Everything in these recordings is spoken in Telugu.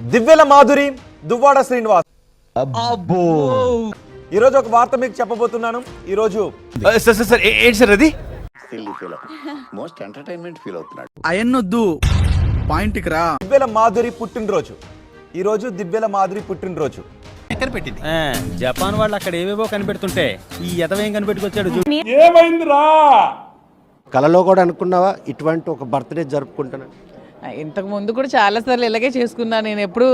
దివ్యల మాధురి దువ్వాడ శ్రీనివాస్. ఈరోజు ఒక వార్త మీకు చెప్పబోతున్నాను. ఈరోజు సార్ సార్ సార్ ఏ- ఏంటి సార్ అది? మోస్ట్ ఎంటర్టైన్మెంట్ ఫీల్ అవుతున్నాడు అయన్నొద్దు. పాయింట్కి రా. దివ్యల మాధురి పుట్టినరోజు. ఈరోజు దివ్యల మాధురి పుట్టినరోజు. ఆ, జపాన్ వాళ్ళు అక్కడ ఏవేవో కనిపెడుతుంటే ఈ ఎదవేం కనిపెట్టుకొచ్చాడు చూడు. కలలో కూడా అనుకున్నావా? ఇటువంటి ఒక బర్త్డే జరుపుకుంటున్నా ఇంతకు ముందు కూడా చాలా సార్లు ఇలాగే చేసుకున్నా నేను ఎప్పుడు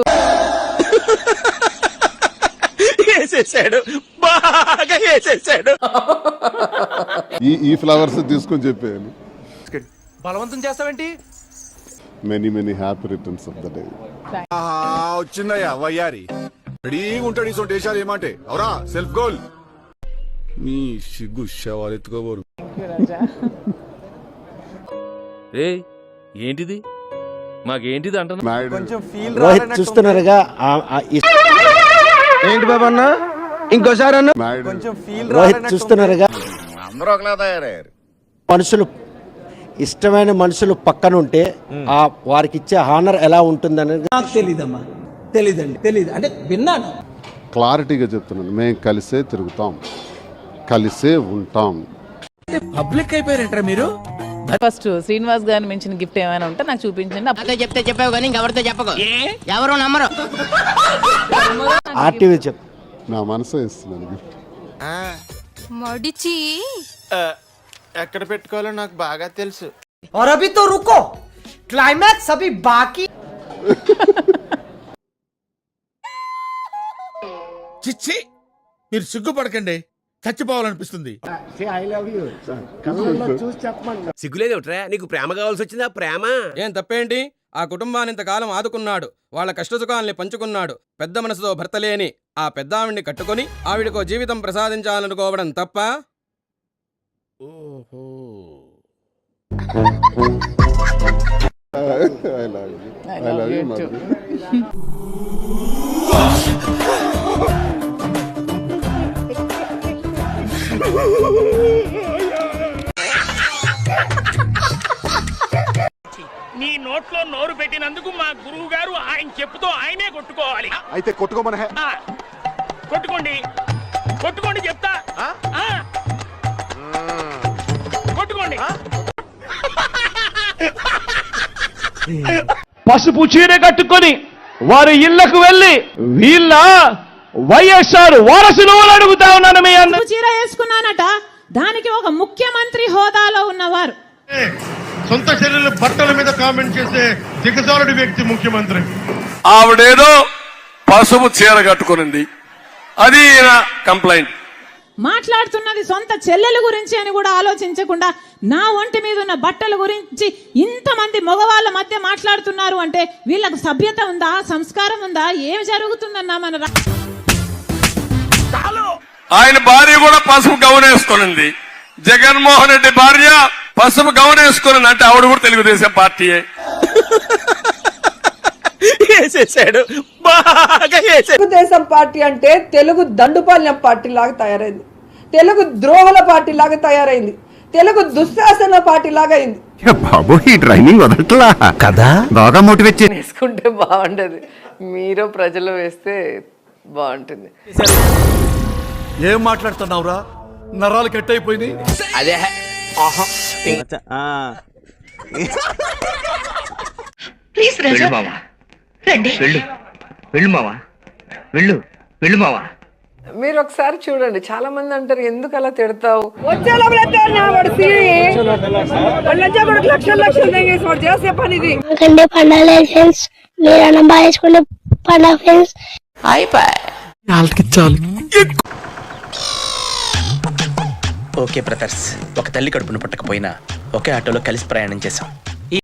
వేసేసాడు. బాగా వేసేసాడు. ఈ ఈ ఫ్లవర్స్ తీసుకొని చెప్పాను బలవంతం చేస్తావేంటి? Many many happy returns of the day వచ్చిందయ్యా వయ్యారి. రెడీగా ఉంటాడు ఈ సొంత దేశాలు ఏమంటే. అవరా సెల్ఫ్ గోల్ మీ సిగ్గు శవాలు ఎత్తుకోబోరు. ఏ ఏంటిది? మాకేంటిది అంటున్నా మ్యారీడ్ కొంచెం ఫీల్ రోహిత్ చూస్తున్నారుగా ఆ- ఆ ఈ- ఏంటి బాబా అన్న? ఇంకోసారి అన్న? కొంచెం ఫీల్ రోహిత్ చూస్తున్నారుగా? అందరూ ఒకలా తయారయ్యారు. మనుషులు ఇష్టమైన మనుషులు పక్కన ఉంటే ఆ వారికి ఇచ్చే హానర్ ఎలా ఉంటుందనేది తెలీదమ్మా. తెలీదండి తెలీదు. అంటే విన్నాను. క్లారిటీగా చెప్తున్నాను. మేము కలిసే తిరుగుతాం. కలిసే ఉంటాం. పబ్లిక్ అయిపోయారంటారా మీరు? ఫస్ట్ శ్రీనివాస్ గారిని మించిన గిఫ్ట్ ఏమైనా ఉంటే నాకు చూపించండి అప్పుడు చెప్తే చెప్పావు కానీ ఇంకెవరితో చెప్పకు ఎవరు నమ్మరు ఆర్టీవీ చెప్ నా మనసే ఇస్తున్నాను గిఫ్ట్ మడిచి ఎక్కడ పెట్టుకోవాలో నాకు బాగా తెలుసు और अभी तो रुको क्लाइमैक्स अभी बाकी చిచ్చి మీరు సిగ్గుపడకండి చచ్చిపోవాలనిపిస్తుంది. ఐ లవ్ యూ చూసి చెప్పమన్నా సిగ్గులేదేమిట్రా? నీకు ప్రేమ కావాల్సి వచ్చిందా ప్రేమ? ఏం తప్పేంటి? ఆ కుటుంబాన్ని ఇంతకాలం ఆదుకున్నాడు. వాళ్ళ కష్టసుఖాల్ని పంచుకున్నాడు. పెద్ద మనసుతో భర్త లేని ఆ పెద్ద ఆవిడ్ని కట్టుకొని ఆవిడకో జీవితం ప్రసాదించాలనుకోవడం తప్ప? I love you I love you నీ నోట్లో నోరు పెట్టినందుకు మా గురువు గారు ఆయన చెప్పుతో ఆయనే కొట్టుకోవాలి. అయితే కొట్టుకోమన కొట్టుకోండి. కొట్టుకోండి చెప్తా. ఆ. కొట్టుకోండి. పసుపు చీర కట్టుకొని వారి ఇళ్ళకు వెళ్ళి వీళ్ళ వైఎస్ఆర్ వారసులు అని అడుగుతా ఉన్నాను మీ అందరూ. చీర వేసుకున్నానట. దానికి ఒక ముఖ్యమంత్రి హోదాలో ఉన్నవారు. సొంత చెల్లెలు బట్టల మీద కామెంట్ చేసే దిగజారుడి వ్యక్తి ముఖ్యమంత్రి. ఆవిడేదో పసుపు చీర కట్టుకునింది. అది ఈయన కంప్లైంట్. మాట్లాడుతున్నది సొంత చెల్లెల గురించి అని కూడా ఆలోచించకుండా నా ఒంటి మీద ఉన్న బట్టల గురించి ఇంతమంది మగవాళ్ళ మధ్య మాట్లాడుతున్నారు అంటే వీళ్ళకు సభ్యత ఉందా సంస్కారం ఉందా ఏమి జరుగుతుందన్నా మన రా- ఆయన భార్య కూడా పసుపు గౌన్ వేసుకునింది జగన్మోహన్ రెడ్డి భార్య పసుపు గౌన్ వేసుకునింది అంటే ఆవిడ కూడా తెలుగుదేశం పార్టీయే. వేసేసాడు. బాగా తెలుగుదేశం పార్టీ అంటే తెలుగు దండుపాల్యం పార్టీ లాగా తయారైంది. తెలుగు ద్రోహుల పార్టీ లాగా తయారైంది. తెలుగు దుశ్శాసన పార్టీ లాగా అయింది. బాబు ఈ ట్రైనింగ్ వదలట్లా? కదా? బాగా మోటివేట్ వేసుకుంటే బాగుంటది మీరు ప్రజలు వేస్తే బాగుంటుంది. ఏం మాట్లాడుతున్నావురా? నరాలు కట్ అయిపోయినాయి అదే వెళ్ళు మావా. వెళ్ళు. వెళ్ళు మావా. వెళ్ళు. వెళ్ళు మావా. మీరు ఒకసారి చూడండి. చాలా మంది అంటారు ఎందుకు అలా తిడతావు? కంటే పండాల ఫ్రెండ్స్ మీరు అన్నం బాగా వేసుకుంటే పండాల ఫ్రెండ్స్ ఓకే బ్రదర్స్. ఒక తల్లి కడుపును పుట్టకపోయినా ఒకే ఆటోలో కలిసి ప్రయాణం చేశాం.